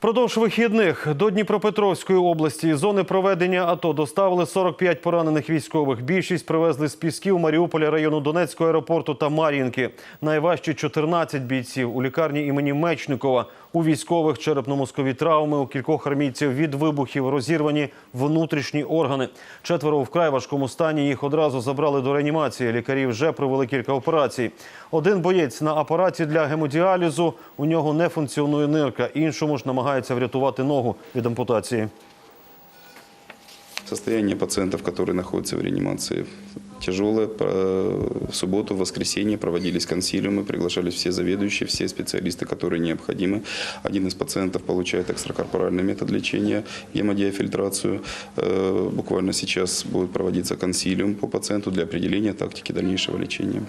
Впродовж вихідних до Дніпропетровської області зони проведення АТО доставили 45 поранених військових. Більшість привезли з Пісків, Маріуполя, району Донецького аеропорту та Мар'їнки. Найважчі 14 бійців у лікарні імені Мечникова. У військових черепно-мозкові травми, у кількох армійців від вибухів розірвані внутрішні органи. Четверо у вкрай важкому стані. Їх одразу забрали до реанімації. Лікарі вже провели кілька операцій. Один боєць на апараті для гемодіалізу. У нього не функціонує нирка. Іншому ж намагається врятувати ногу від ампутації. Состояние пациентов, которые находятся в реанимации, тяжелое. По- В субботу, в воскресенье проводились консилиумы, приглашались все заведующие, все специалисты, которые необходимы. Один из пациентов получает экстракорпоральный метод лечения, гемодиафильтрацию. Э, Буквально сейчас будет проводиться консилиум по пациенту для определения тактики дальнейшего лечения.